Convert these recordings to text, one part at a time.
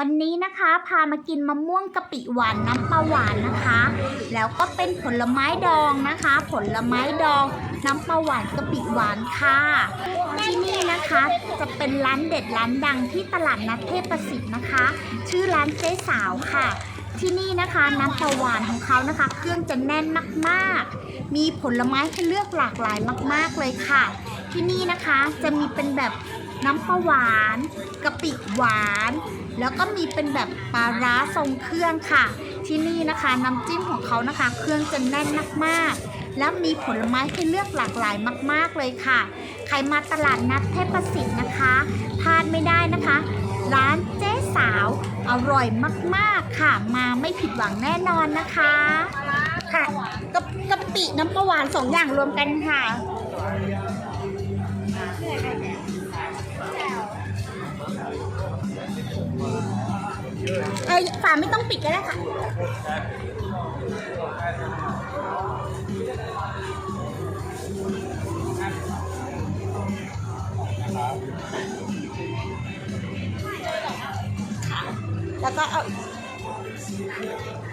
วันนี้นะคะพามากินมะม่วงกะปิหวานน้ำปลาหวานนะคะ แล้วก็เป็นผลไม้ดองนะคะ ผลไม้ดองน้ำปลาหวานกะปิหวานค่ะที่นี่นะคะจะเป็นร้านเด็ดร้านดังที่ตลาดนัดเทพประสิทธิ์นะคะ ชื่อร้านเจ๊สาวค่ะ ที่นี่นะคะน้ำปลาหวานของเขานะคะ เครื่องจะแน่นมากๆ มีผลไม้ให้เลือกหลากหลายมาก ๆเลยค่ะ ที่นี่นะคะจะมีเป็นแบบน้ำปลาหวานกะปิหวาน แล้วก็มีเป็นแบบปลาร้าทรงเครื่องค่ะ ที่นี่นะคะน้ำจิ้มของเขานะคะ เครื่องจะแน่นมากๆ แล้วมีผลไม้ให้เลือกหลากหลายมาก ๆเลยค่ะ ใครมาตลาดนัดเทพสิทธิ์นะคะพลาดไม่ได้นะคะ ร้านเจ๊สาวอร่อยมากๆค่ะ มาไม่ผิดหวังแน่นอนนะคะค่ะกะกะปิน้ำปลาหวานสองอย่างรวมกันค่ะ เอ้ยฝาไม่ต้องปิดก็ได้ค่ะ แล้วก็เอา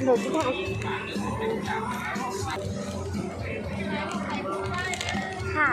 หนูจะทำค่ะ